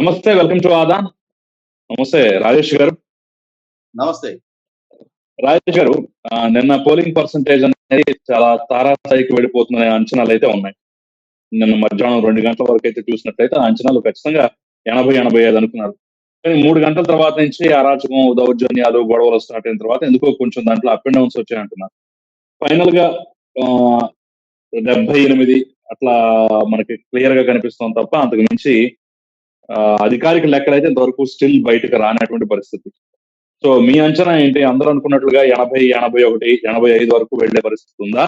నమస్తే welcome to ఆదా. నమస్తే రాజేష్ గారు. నమస్తే. రాజేష్ గారు నిన్న పోలింగ్ పర్సంటేజ్ అనేది చాలా తారాస్థాయికి వెళ్ళిపోతుందనే అంచనాలు అయితే ఉన్నాయి. నిన్న మధ్యాహ్నం రెండు గంటల వరకు అయితే చూసినట్లయితే ఆ అంచనాలు ఖచ్చితంగా ఎనభై ఎనభై ఐదు అనుకున్నారు. కానీ మూడు గంటల తర్వాత నుంచి అరాచకం దౌర్జన్యాలు గొడవలు స్టార్ట్ అయిన తర్వాత ఎందుకో కొంచెం దాంట్లో అప్ అండ్ డౌన్స్ వచ్చాయి అంటున్నారు. ఫైనల్గా డెబ్బై ఎనిమిది అట్లా మనకి క్లియర్గా కనిపిస్తుంది తప్ప అంతకు మించి అధికారిక లెక్కలైతే ఇంతవరకు స్టిల్ బయటకు రానటువంటి పరిస్థితి. సో మీ అంచనా ఏంటి? అందరూ అనుకున్నట్లుగా ఎనభై ఎనభై ఒకటి ఎనభై ఐదు వరకు వెళ్ళే పరిస్థితి ఉందా?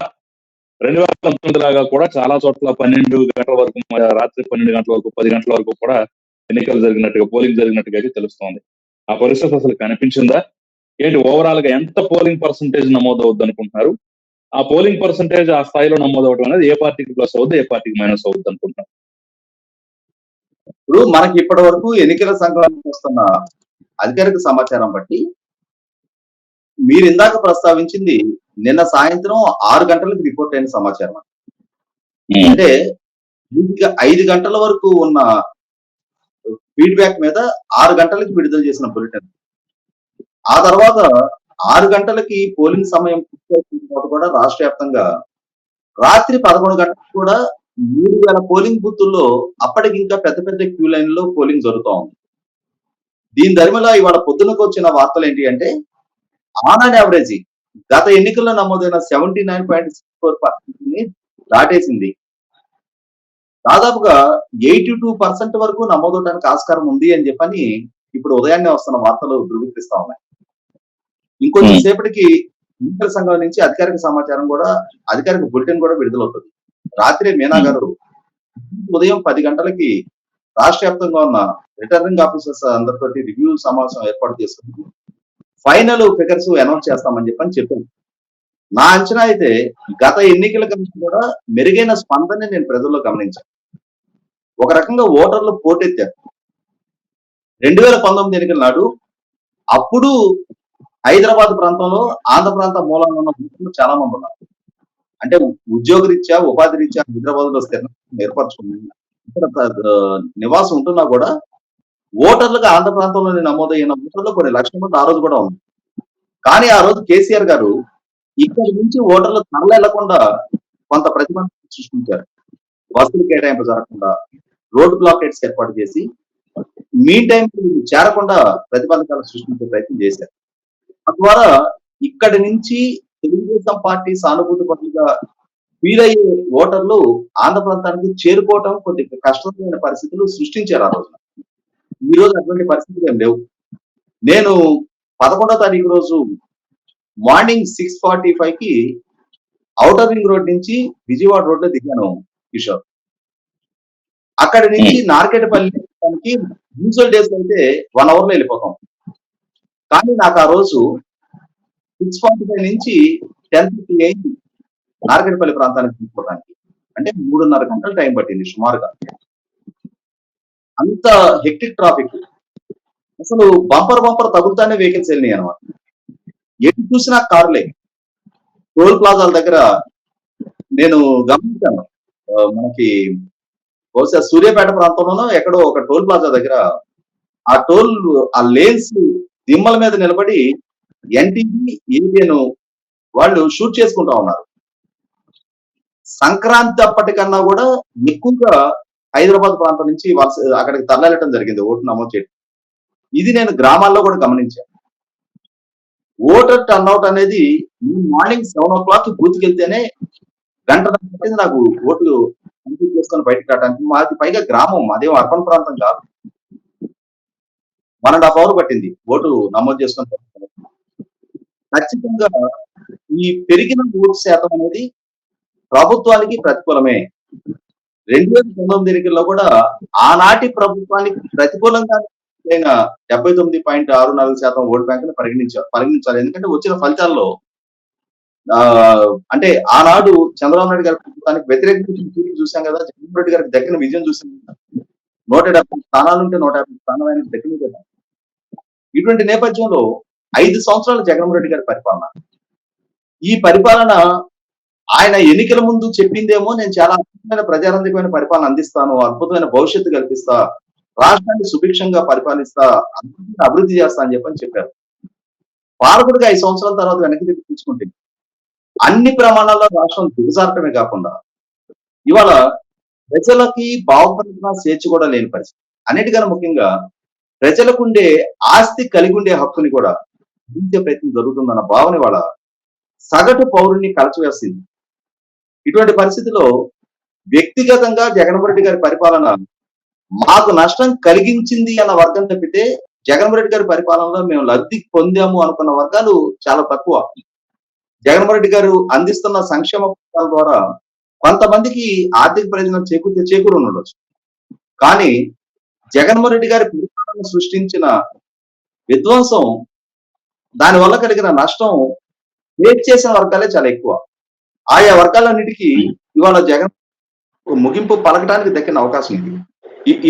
రెండు వేల పంతొమ్మిది లాగా కూడా చాలా చోట్ల పన్నెండు గంటల వరకు రాత్రి పన్నెండు గంటల వరకు పది గంటల వరకు కూడా ఎన్నికలు జరిగినట్టుగా పోలింగ్ జరిగినట్టుగా అయితే తెలుస్తోంది. ఆ పరిస్థితి అసలు కనిపించిందా? ఏంటి ఓవరాల్గా ఎంత పోలింగ్ పర్సంటేజ్ నమోదు అవుద్ది అనుకుంటున్నారు? ఆ పోలింగ్ పర్సంటేజ్ ఆ స్థాయిలో నమోదు అనేది ఏ పార్టీకి ప్లస్ అవుద్ది ఏ పార్టీకి మైనస్ అవుద్ది అనుకుంటున్నారు? ఇప్పుడు మనకి ఇప్పటి వరకు ఎన్నికల సంఘానికి వస్తున్న అధికారిక సమాచారం బట్టి మీరు ఇందాక ప్రస్తావించింది నిన్న సాయంత్రం ఆరు గంటలకు రిపోర్ట్ అయిన సమాచారం అంటే ఐదు గంటల వరకు ఉన్న ఫీడ్బ్యాక్ మీద ఆరు గంటలకి విడుదల చేసిన బులెటిన్. ఆ తర్వాత ఆరు గంటలకి పోలింగ్ సమయం పూర్తయిన తర్వాత కూడా రాష్ట్ర వ్యాప్తంగా రాత్రి పదకొండు గంటలకు కూడా మూడు వేల పోలింగ్ బూతుల్లో అప్పటికి ఇంకా పెద్ద పెద్ద క్యూ లైన్లో పోలింగ్ జరుగుతా ఉంది. దీని ధర్మలా ఇవాళ పొద్దునకు వచ్చిన వార్తలు ఏంటి అంటే ఆన్ అండ్ యావరేజ్ గత ఎన్నికల్లో నమోదైన seventy nine point six four పర్సెంట్ని దాటేసింది. దాదాపుగా ఎయిటీ టూ పర్సెంట్ వరకు నమోదవడానికి ఆస్కారం ఉంది అని చెప్పని ఇప్పుడు ఉదయాన్నే వస్తున్న వార్తలు ధృవీకరిస్తా ఉన్నాయి. ఇంకొంచెం. సేపటికి ఎన్నికల సంఘం నుంచి అధికారిక సమాచారం కూడా అధికారిక బులెటిన్ కూడా విడుదలవుతుంది. రాత్రి మీనా. గారు ఉదయం పది గంటలకి రాష్ట్ర వ్యాప్తంగా ఉన్న రిటర్నింగ్ ఆఫీసర్స్ అందరితోటి రివ్యూ సమావేశం ఏర్పాటు చేసుకుని ఫైనల్ ఫిగర్స్ అనౌన్స్ చేస్తామని చెప్పని చెప్పాను నా అంచనా అయితే గత ఎన్నికల కన్నా కూడా మెరుగైన స్పందన నేను ప్రజల్లో గమనించాను. ఒక రకంగా ఓటర్లు పోటెత్తారు. రెండు వేల పంతొమ్మిది ఎన్నికల నాడు అప్పుడు హైదరాబాద్ ప్రాంతంలో ఆంధ్ర ప్రాంత మూలంలో ఉన్న చాలా మంది ఉన్నారు. అంటే ఉద్యోగ రీత్యా ఉపాధి రీత్యా హైదరాబాద్లో స్థిరం ఏర్పరచుకుని ఇక్కడ నివాసం ఉంటున్నా కూడా ఓటర్లుగా ఆంధ్ర ప్రాంతంలో నమోదైన ఓటర్లు కొన్ని లక్షల మంది ఆ రోజు కూడా ఉంది కానీ ఆ రోజు కేసీఆర్ గారు ఇక్కడి నుంచి ఓటర్లు తరలేకుండా కొంత ప్రతిబంధన సృష్టించారు. బస్సులు కేటాయింపు జరగకుండా రోడ్ బ్లాకెట్స్ ఏర్పాటు చేసి మీ టైం చేరకుండా ప్రతిబంధకాలు సృష్టించే ప్రయత్నం చేశారు. తద్వారా ఇక్కడి నుంచి తెలుగుదేశం పార్టీ సానుభూతి పరులుగా ఫీల్ అయ్యే ఓటర్లు ఆంధ్ర ప్రాంతానికి చేరుకోవటం కొద్దిగా కష్టమైన పరిస్థితులు సృష్టించారు ఆ రోజున. ఈ రోజు అటువంటి పరిస్థితులు ఏం లేవు. నేను పదకొండో తారీఖు రోజు మార్నింగ్ సిక్స్ ఫార్టీ ఫైవ్కి ఔటర్ రింగ్ రోడ్ నుంచి విజయవాడ రోడ్లో దిగాను కిషోర్. అక్కడి నుంచి నార్కెటపల్లి యూజువల్ డేస్ అయితే వన్ అవర్లో వెళ్ళిపోతాం. కానీ నాకు ఆ రోజు సిక్స్ ఫార్టీ ఫైవ్ నుంచి టెన్ ఫిఫ్టీ అయింది నార్కెటపల్లి ప్రాంతానికి తీసుకోవడానికి అంటే మూడున్నర గంటలు టైం పట్టింది సుమారుగా. అంత హెక్టిక్ ట్రాఫిక్ అసలు బంపర్ బంపర్ తగులుతానే వెహికల్స్ వెళ్ళినాయి అనమాట ఎటు చూసినా కార్లే. టోల్ ప్లాజాల దగ్గర నేను గమనించాను. మనకి బహుశా సూర్యాపేట ప్రాంతంలోనో ఎక్కడో ఒక టోల్ ప్లాజా దగ్గర ఆ టోల్ ఆ లేన్స్ దిమ్మల మీద నిలబడి ఎన్టీవీ ఏబిఎన్ వాళ్ళు షూట్ చేసుకుంటా ఉన్నారు. సంక్రాంతి అప్పటికన్నా కూడా ఎక్కువగా హైదరాబాద్ ప్రాంతం నుంచి వాళ్ళు అక్కడికి తరలించడం జరిగింది ఓటు నమోదు చేయడం ఇది నేను గ్రామాల్లో కూడా గమనించాను. ఓటర్ టర్న్అవుట్ అనేది మార్నింగ్ సెవెన్ ఓ క్లాక్ బూత్కి వెళ్తేనే గంట నాకు ఓటు కంప్లీట్ చేసుకొని బయటకు రావడానికి మాది పైగా గ్రామం మాదేం అర్బన్ ప్రాంతం కాదు. వన్ అండ్ హాఫ్ అవర్ పట్టింది ఓటు నమోదు చేసుకొని ఖచ్చితంగా ఈ పెరిగిన ఓటు శాతం అనేది ప్రభుత్వానికి ప్రతికూలమే. రెండు వేల పంతొమ్మిది ఎన్నికల్లో కూడా ఆనాటి ప్రభుత్వానికి ప్రతికూలంగా డెబ్బై తొమ్మిది పాయింట్ ఆరు నాలుగు శాతం ఓటు బ్యాంకులు పరిగణించారు పరిగణించాలి. ఎందుకంటే వచ్చిన ఫలితాల్లో అంటే ఆనాడు చంద్రబాబు నాయుడు గారి ప్రభుత్వానికి వ్యతిరేకించిన తీర్పు చూసాం కదా. జగన్మోహన్ రెడ్డి గారికి దక్కిన విజయం చూసాం కదా. నూట డెబ్బై స్థానాలు ఉంటే నూట యాభై స్థానాలు ఆయన దక్కింది కదా. ఇటువంటి నేపథ్యంలో ఐదు సంవత్సరాలు జగన్మోహన్ రెడ్డి గారి పరిపాలన. ఈ పరిపాలన ఆయన ఎన్నికల ముందు చెప్పిందేమో నేను చాలా అద్భుతమైన ప్రజారంజకమైన పరిపాలన అందిస్తాను అద్భుతమైన భవిష్యత్తు కల్పిస్తా రాష్ట్రాన్ని సుభిక్షంగా పరిపాలిస్తా అందరినీ అభివృద్ధి చేస్తా అని చెప్పని చెప్పారు. పాలకుడిగా ఐదు సంవత్సరాల తర్వాత వెనక్కి తెప్పించుకుంటే తీసుకుంటే అన్ని ప్రమాణాల్లో రాష్ట్రం దిగజారటమే కాకుండా ఇవాళ ప్రజలకి బాగుపడుతున్న స్వేచ్ఛ కూడా లేని పరిస్థితి. అన్నిటికన్నా ముఖ్యంగా ప్రజలకుండే ఆస్తి కలిగి ఉండే హక్కుని కూడా అందించే ప్రయత్నం జరుగుతుందన్న భావన వాళ్ళ సగటు పౌరుని కలచివేస్తుంది ఇటువంటి పరిస్థితిలో వ్యక్తిగతంగా జగన్మోహన్ రెడ్డి గారి పరిపాలన మాకు నష్టం కలిగించింది అన్న వర్గం తప్పితే జగన్మోహన్ రెడ్డి గారి పరిపాలనలో మేము లబ్ధి పొందాము అనుకున్న వర్గాలు చాలా తక్కువ. జగన్మోహన్ రెడ్డి గారు అందిస్తున్న సంక్షేమ పథకాల ద్వారా కొంతమందికి ఆర్థిక ప్రయోజనం చేకూర్చే చేకూరు ఉండొచ్చు. కానీ జగన్మోహన్ రెడ్డి గారి పరిపాలన సృష్టించిన విధ్వంసం దానివల్ల కలిగిన నష్టం ఫేస్ చేసిన వర్గాలే చాలా ఎక్కువ. ఆయా వర్గాలన్నిటికీ ఇవాళ జగన్ ముగింపు పలకడానికి దక్కిన అవకాశం ఉంది.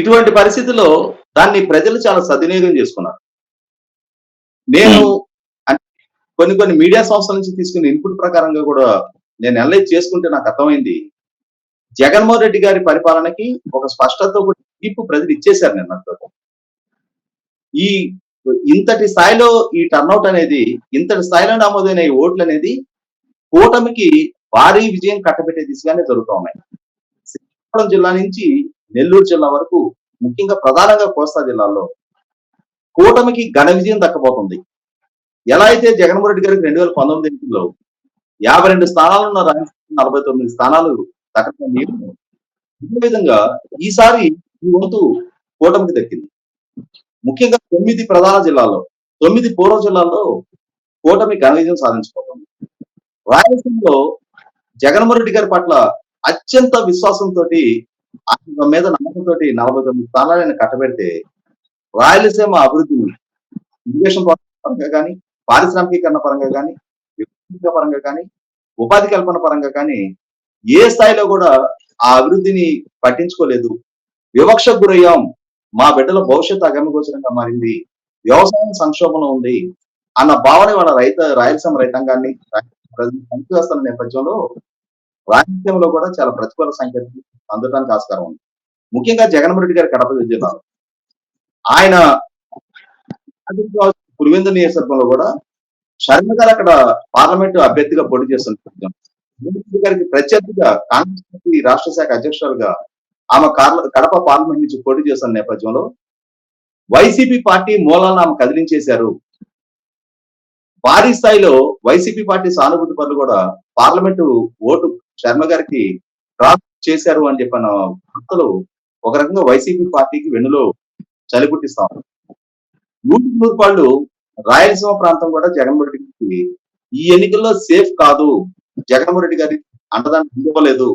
ఇటువంటి పరిస్థితిలో దాన్ని ప్రజలు చాలా సద్వినియోగం చేసుకున్నారు. నేను కొన్ని కొన్ని మీడియా సంస్థల నుంచి తీసుకున్న ఇన్పుట్ ప్రకారంగా కూడా నేను అనలైజ్ చేసుకుంటే నాకు అర్థమైంది. జగన్మోహన్ రెడ్డి గారి పరిపాలనకి ఒక స్పష్టత కూడా తీర్పు ప్రజలు ఇచ్చేశారు నిన్నటితో ఈ ఇంతటి స్థాయిలో ఈ టర్నౌట్ అనేది ఇంతటి స్థాయిలో నమోదైన ఈ ఓట్లు అనేది కూటమికి భారీ విజయం కట్టబెట్టే దిశగానే జరుగుతూ ఉన్నాయి. శ్రీకాకుళం జిల్లా నుంచి నెల్లూరు జిల్లా వరకు ముఖ్యంగా ప్రధానంగా కోస్తా జిల్లాలో కూటమికి ఘన విజయం దక్కబోతుంది. ఎలా అయితే జగన్మోహన్ రెడ్డి గారికి రెండు వేల పంతొమ్మిది ఎన్నికల్లో యాభై రెండు స్థానాలు ఉన్న రాజస్థాన్ నలభై తొమ్మిది స్థానాలు దక్కడం ఇదే విధంగా ఈసారి ఈ వంతు కూటమికి దక్కింది. ముఖ్యంగా తొమ్మిది ప్రధాన జిల్లాల్లో తొమ్మిది పూర్వ జిల్లాల్లో కూటమి ఘనవిజయం సాధించబోతుంది రాయలసీమలో జగన్మోహన్ రెడ్డి గారి పట్ల అత్యంత విశ్వాసంతో ఆయన మీద నమ్మకంతో నలభై తొమ్మిది స్థానాలు ఆయన కట్టబెడితే రాయలసీమ అభివృద్ధిని ఇరిగేషన్ పరంగా కానీ పారిశ్రామికీకరణ పరంగా కానీ పరంగా కానీ ఉపాధి కల్పన పరంగా కానీ ఏ స్థాయిలో కూడా ఆ అభివృద్ధిని పట్టించుకోలేదు. వివక్షకు గురయ్యాం. మా బిడ్డల భవిష్యత్తు అగమగోచరంగా మారింది. వ్యవసాయం సంక్షోభంలో ఉంది. అన్న భావన వాళ్ళ రైత రాయలసీమ రైతాంగాన్ని పనిచేస్తున్న నేపథ్యంలో రాజకీయంలో కూడా చాలా ప్రతికూల సంకేతం అందడానికి ఆస్కారం ఉంది. ముఖ్యంగా జగన్మోహన్ రెడ్డి గారి కడప జిల్లాలో ఆయన పులివెందు నియోజకవర్గంలో కూడా శర్మ గారు అక్కడ పార్లమెంట్ అభ్యర్థిగా పోటీ చేస్తున్న గారికి ప్రత్యర్థిగా కాంగ్రెస్ పార్టీ రాష్ట్ర శాఖ అధ్యక్షురాలుగా ఆమె కార్ల- కడప పార్లమెంట్ నుంచి పోటీ చేస్తున్న నేపథ్యంలో వైసీపీ పార్టీ మూలాలను ఆమె కదిలించేశారు. భారీ స్థాయిలో వైసీపీ పార్టీ సానుభూతి పనులు కూడా పార్లమెంటు ఓటు శర్మ గారికి డ్రాప్ చేశారు అని చెప్పిన వార్తలు ఒక రకంగా వైసీపీ పార్టీకి వెన్నులో చలిపుట్టిస్తా ఉన్నారు నూటికి నూరు పాళ్ళు రాయలసీమ ప్రాంతం కూడా జగన్మోహన్ రెడ్డికి గారికి ఈ ఎన్నికల్లో సేఫ్ కాదు. జగన్మోహన్ రెడ్డి గారి అండదాన్ని ఇవ్వలేదు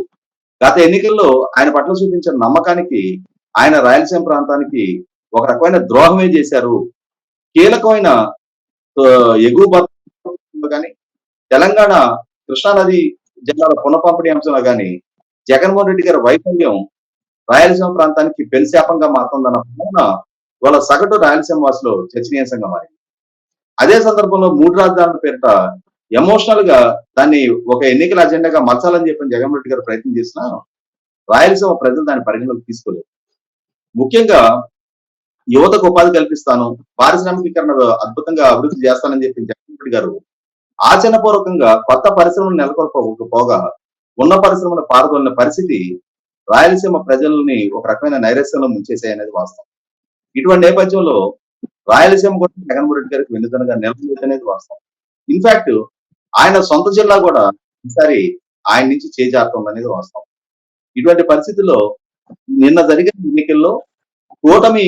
గత ఎన్నికల్లో ఆయన పట్ల చూపించిన నమ్మకానికి ఆయన రాయలసీమ ప్రాంతానికి ఒక రకమైన ద్రోహమే చేశారు. కీలకమైన ఎగువ కానీ తెలంగాణ కృష్ణానది జిల్లాల పునఃపంపిణీ అంశంలో కానీ జగన్మోహన్ రెడ్డి గారి వైఫల్యం రాయలసీమ ప్రాంతానికి పెనుశాపంగా మారుతుందన్న భావన వాళ్ళ సగటు రాయలసీమ వాసులో చర్చనీయాంశంగా మారింది. అదే సందర్భంలో మూడు రాజధానుల పేరిట ఎమోషనల్గా దాన్ని ఒక ఎన్నికల అజెండాగా మలచాలని చెప్పిన జగన్ రెడ్డి గారు ప్రయత్నం చేసినా రాయలసీమ ప్రజలు దాని పరిగణలోకి తీసుకోలేదు. ముఖ్యంగా యువతకు ఉపాధి కల్పిస్తాను పారిశ్రామికీకరణ అద్భుతంగా అభివృద్ధి చేస్తానని చెప్పి జగన్ రెడ్డి గారు ఆచరణపూర్వకంగా కొత్త పరిశ్రమలు నెలకొల్పకపోగా ఉన్న పరిశ్రమల పారదోలిన పరిస్థితి రాయలసీమ ప్రజల్ని ఒక రకమైన నైరస్యంలో ముంచేసాయనేది వాస్తవం. ఇటువంటి నేపథ్యంలో రాయలసీమ కూడా జగన్మోహన్ రెడ్డి గారికి వెన్నుదనగా నిలబడి అనేది వాస్తవం ఇన్ఫాక్ట్ ఆయన సొంత జిల్లా కూడా ఈసారి ఆయన నుంచి చేజారుతుంది అనేది వాస్తవం. ఇటువంటి పరిస్థితుల్లో నిన్న జరిగిన ఎన్నికల్లో కూటమి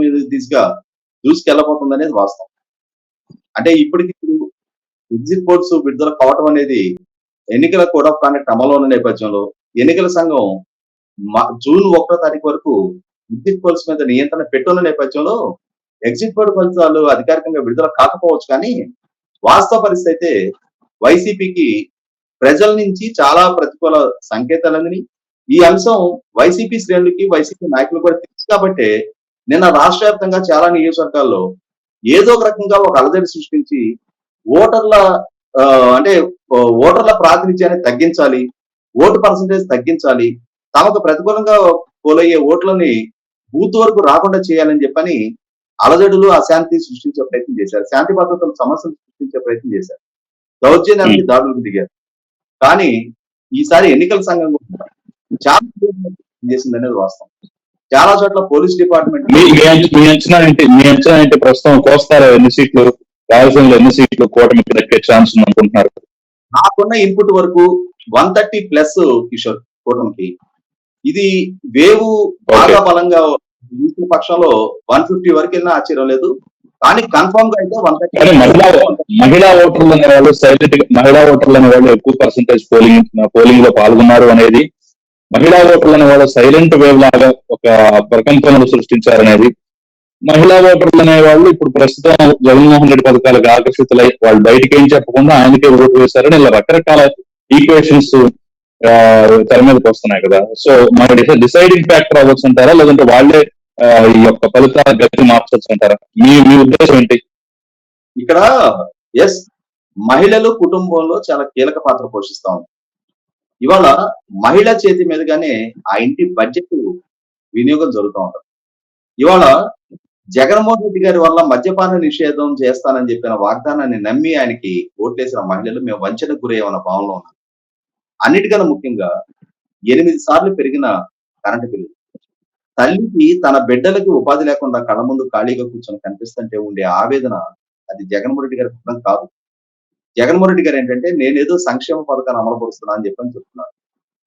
మీద దిశగా దూసుకెళ్ళబోతుంది అనేది వాస్తవం. అంటే ఇప్పటికి ఎగ్జిట్ పోల్స్ విడుదల కావటం అనేది ఎన్నికల కూడా ఆఫ్ అమలు ఉన్న నేపథ్యంలో ఎన్నికల సంఘం జూన్ ఒకటో తారీఖు వరకు ఎగ్జిట్ పోల్స్ మీద నియంత్రణ పెట్టున్న నేపథ్యంలో ఎగ్జిట్ పోల్ ఫలితాలు అధికారికంగా విడుదల కాకపోవచ్చు కానీ వాస్తవ పరిస్థితి అయితే వైసీపీకి ప్రజల నుంచి చాలా ప్రతికూల సంకేతాలని ఈ అంశం వైసీపీ శ్రేణులకి వైసీపీ నాయకులు కూడా తెలుసు కాబట్టి నిన్న రాష్ట్ర వ్యాప్తంగా చాలా నియోజకవర్గాల్లో ఏదో ఒక రకంగా ఒక అలజడి సృష్టించి ఓటర్ల అంటే ఓటర్ల ప్రాతినిధ్యాన్ని తగ్గించాలి ఓటు పర్సంటేజ్ తగ్గించాలి తమకు ప్రతికూలంగా పోలయ్యే ఓట్లని బూత్ వరకు రాకుండా చేయాలని చెప్పని అలజడులు అశాంతి సృష్టించే ప్రయత్నం చేశారు. శాంతి భద్రతల సమస్యలు సృష్టించే ప్రయత్నం చేశారు. దౌర్జన్యానికి దాడులకు దిగారు. కానీ ఈసారి ఎన్నికల సంఘం చాలా చేసింది అనేది వాస్తవం. చాలా చోట్ల పోలీస్ డిపార్ట్మెంట్ మీ మీ అంచ- మీ అంచనా ఏంటి? మీ అంచనా ఏంటి? ప్రస్తుతం కోస్తారా ఎన్ని సీట్లు? రాయలసీమలో ఎన్ని సీట్లు? కూటమికి దక్కే ఛాన్స్ ఉంది అనుకుంటున్నారు? నాకున్న ఇన్పుట్ వరకు వన్ థర్టీ ప్లస్ కిషోర్ కూటమికి. ఇది వేవు బాగా బలంగా తీసుకున్న పక్షంలో వన్ ఫిఫ్టీ వరకు వెళ్ళినా ఆశ్చర్యం లేదు. కానీ కన్ఫర్మ్గా అయితే వన్ మహిళా మహిళా ఓటర్లు అనే వాళ్ళు సైలెంట్గా మహిళా ఓటర్లు అనే వాళ్ళు ఎక్కువ పర్సంటేజ్ పోలింగ్ పోలింగ్లో పాల్గొన్నారు అనేది మహిళా ఓటర్లు అనే వాళ్ళు సైలెంట్ వేవ్ లాగా ఒక ప్రకంపనలు సృష్టించారనేది మహిళా ఓటర్లు అనే వాళ్ళు ఇప్పుడు ప్రస్తుతం జగన్మోహన్ రెడ్డి పథకాలకు ఆకర్షితులై వాళ్ళు బయటికి ఏం చెప్పకుండా ఆయనకే ఓటు వేశారని ఇలా రకరకాల ఈక్వేషన్స్ తెర మీదకి వస్తున్నాయి కదా. సో మన డిసైడింగ్ ఫ్యాక్టర్ అవ్వచ్చు అంటారా? లేదంటే వాళ్ళే ఈ యొక్క ఫలితాల గతి మార్చొచ్చు అంటారా మీ మీ ఉద్దేశం ఏంటి? ఇక్కడ ఎస్ మహిళలు కుటుంబంలో చాలా కీలక పాత్ర పోషిస్తా ఉంది. ఇవాళ మహిళ చేతి మీదుగానే ఆ ఇంటి బడ్జెట్ వినియోగం జరుగుతూ ఉంటుంది. ఇవాళ జగన్మోహన్ రెడ్డి గారి వల్ల మద్యపాన నిషేధం చేస్తానని చెప్పిన వాగ్దానాన్ని నమ్మి ఆయనకి ఓట్లేసిన మహిళలు మేము వంచనకు గురయ్యామన్న భావనలో ఉన్నాం. అన్నిటికన్నా ముఖ్యంగా ఎనిమిది సార్లు పెరిగిన కరెంటు బిల్లు తల్లికి తన బిడ్డలకి ఉపాధి లేకుండా కళ్ళ ముందు ఖాళీగా కూర్చొని కనిపిస్తుంటే ఉండే ఆవేదన అది జగన్మోహన్ రెడ్డి గారి అర్థం కాదు. జగన్మోహన్ రెడ్డి గారు ఏంటంటే నేనేదో సంక్షేమ పథకాన్ని అమలుపరుస్తున్నా అని చెప్పని చెప్తున్నాను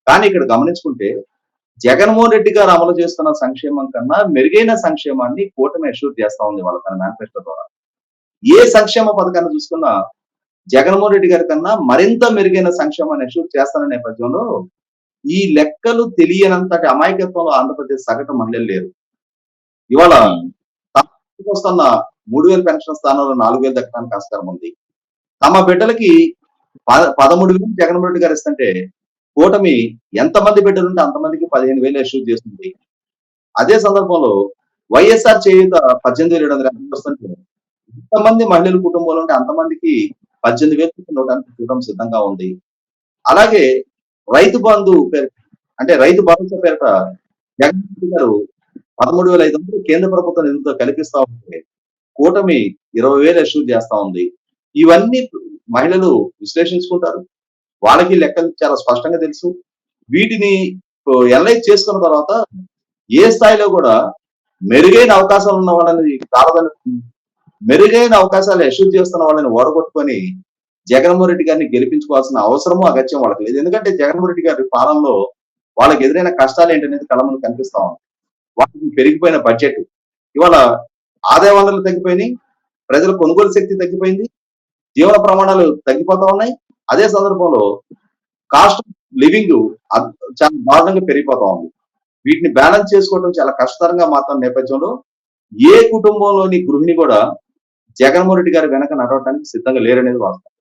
కానీ ఇక్కడ గమనించుకుంటే జగన్మోహన్ రెడ్డి గారు అమలు చేస్తున్న సంక్షేమం కన్నా మెరుగైన సంక్షేమాన్ని కూటమి అష్యూర్ చేస్తా ఉంది వాళ్ళ తన మేనిఫెస్టో ద్వారా. ఏ సంక్షేమ పథకాన్ని చూసుకున్నా జగన్మోహన్ రెడ్డి గారి కన్నా మరింత మెరుగైన సంక్షేమాన్ని అష్యూర్ చేస్తాన నేపథ్యంలో ఈ లెక్కలు తెలియనంతటి అమాయకత్వంలో ఆంధ్రప్రదేశ్ సగటు మహిళలు లేరు. ఇవాళ వస్తున్న మూడు వేల పెన్షన్ స్థానంలో నాలుగు వేలు దక్కడానికి ఆస్కారం ఉంది. తమ బిడ్డలకి పదమూడు వేలు జగన్మోహన్ రెడ్డి గారు ఇస్తుంటే కూటమి ఎంతమంది బిడ్డలు ఉంటే అంతమందికి పదిహేను వేలు ఇష్యూ చేస్తుంది. అదే సందర్భంలో వైఎస్ఆర్ చేయుత పద్దెనిమిది వేల ఏడు వందల యాభై వస్తుంటే ఎంతమంది మహిళల కుటుంబంలో ఉంటే అంతమందికి పద్దెనిమిది వేలు ఇవ్వడానికి చూడడం సిద్ధంగా ఉంది. అలాగే రైతు బంధు పేరు అంటే రైతు భరోసా పేరిట జగన్మోహన్ గారు పదమూడు వేల ఐదు వందలు కేంద్ర ప్రభుత్వం నిధులతో కల్పిస్తా ఉంటే కూటమి ఇరవై వేలు ఇష్యూ చేస్తా ఉంది. ఇవన్నీ మహిళలు విశ్లేషించుకుంటారు. వాళ్ళకి లెక్కలు చాలా స్పష్టంగా తెలుసు. వీటిని ఎనలైజ్ చేసుకున్న తర్వాత ఏ స్థాయిలో కూడా మెరుగైన అవకాశాలు ఉన్న వాళ్ళని కాలదని మెరుగైన అవకాశాలు అష్యూర్ చేస్తున్న వాళ్ళని ఓడగొట్టుకొని జగన్మోహన్ రెడ్డి గారిని గెలిపించుకోవాల్సిన అవసరము అగత్యం వాళ్ళకి లేదు. ఎందుకంటే జగన్మోహన్ రెడ్డి గారి పాలనలో వాళ్ళకి ఎదురైన కష్టాలు ఏంటనేది కళ్ళ ముందు కనిపిస్తా ఉంది. వాళ్ళకి పెరిగిపోయిన బడ్జెట్. ఇవాళ ఆదాయ వనరులు తగ్గిపోయినాయి ప్రజల కొనుగోలు శక్తి తగ్గిపోయింది జీవన ప్రమాణాలు తగ్గిపోతా ఉన్నాయి. అదే సందర్భంలో కాస్ట్ లివింగ్ చాలా దారుణంగా పెరిగిపోతా ఉంది. వీటిని బ్యాలెన్స్ చేసుకోవడం చాలా కష్టతరంగా మాత్రం నేపథ్యంలో ఏ కుటుంబంలోని గృహిణి కూడా జగన్మోహన్ రెడ్డి గారి వెనక నడవడానికి సిద్ధంగా లేరనేది వాస్తవం.